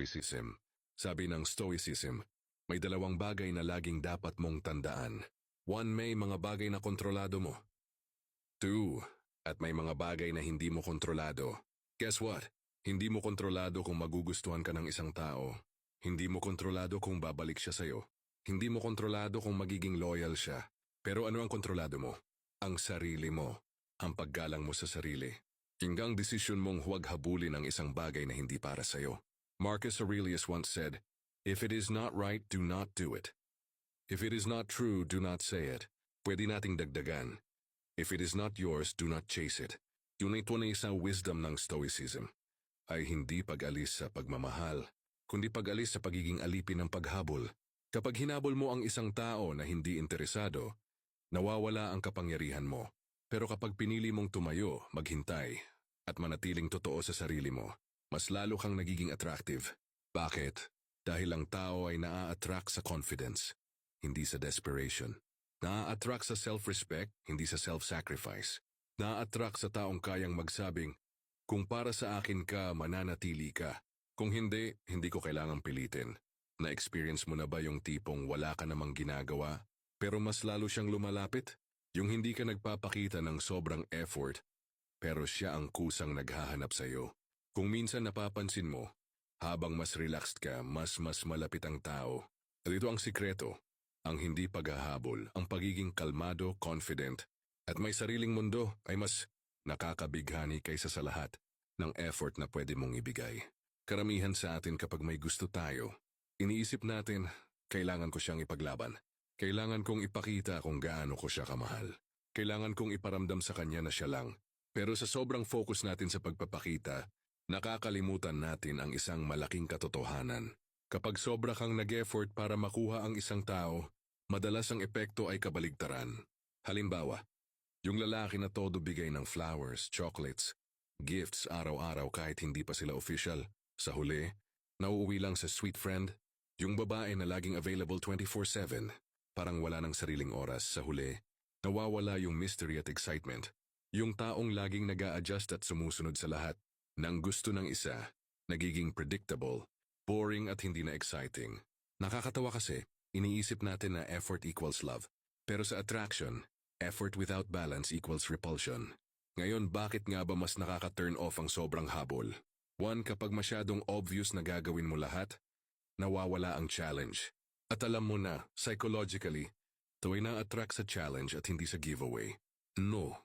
Stoicism. Sabi ng Stoicism, may dalawang bagay na laging dapat mong tandaan. One, may mga bagay na kontrolado mo. Two, at may mga bagay na hindi mo kontrolado. Guess what? Hindi mo kontrolado kung magugustuhan ka ng isang tao. Hindi mo kontrolado kung babalik siya sa'yo. Hindi mo kontrolado kung magiging loyal siya. Pero ano ang kontrolado mo? Ang sarili mo. Ang paggalang mo sa sarili. Hinggang desisyon mong huwag habulin ang isang bagay na hindi para sa'yo. Marcus Aurelius once said, If it is not right, do not do it. If it is not true, do not say it. Pwede nating dagdagan. If it is not yours, do not chase it. Yun ay tunay sa wisdom ng Stoicism. Ay hindi pag-alis sa pagmamahal, kundi pag-alis sa pagiging alipin ng paghabol. Kapag hinabol mo ang isang tao na hindi interesado, nawawala ang kapangyarihan mo. Pero kapag pinili mong tumayo, maghintay, at manatiling totoo sa sarili mo, mas lalo kang nagiging attractive. Bakit? Dahil ang tao ay naa-attract sa confidence, hindi sa desperation. Naa-attract sa self-respect, hindi sa self-sacrifice. Naa-attract sa taong kayang magsabing, kung para sa akin ka, mananatili ka. Kung hindi, hindi ko kailangang pilitin. Na-experience mo na ba yung tipong wala ka namang ginagawa, pero mas lalo siyang lumalapit? Yung hindi ka nagpapakita ng sobrang effort, pero siya ang kusang naghahanap sa'yo. Kung minsan napapansin mo, habang mas relaxed ka, mas mas malapit ang tao. At ito ang sikreto, ang hindi paghahabol, ang pagiging kalmado, confident, at may sariling mundo ay mas nakakabighani kaysa sa lahat ng effort na pwede mong ibigay. Karamihan sa atin kapag may gusto tayo, iniisip natin, kailangan ko siyang ipaglaban. Kailangan kong ipakita kung gaano ko siya kamahal. Kailangan kong iparamdam sa kanya na siya lang. Pero sa sobrang focus natin sa pagpapakita, nakakalimutan natin ang isang malaking katotohanan. Kapag sobra kang nag-effort para makuha ang isang tao, madalas ang epekto ay kabaligtaran. Halimbawa, yung lalaki na todo bigay ng flowers, chocolates, gifts araw-araw kahit hindi pa sila official. Sa huli, nauuwi lang sa sweet friend, yung babae na laging available 24-7, parang wala ng sariling oras sa huli. Nawawala yung mystery at excitement. Yung taong laging nag adjust at sumusunod sa lahat ng gusto ng isa, nagiging predictable, boring at hindi na exciting. Nakakatawa kasi, iniisip natin na effort equals love. Pero sa attraction, effort without balance equals repulsion. Ngayon bakit nga ba mas nakaka-turn off ang sobrang habol? One, kapag masyadong obvious na gagawin mo lahat, nawawala ang challenge. At alam mo na, psychologically, ito ay na-attract sa challenge at hindi sa giveaway. No,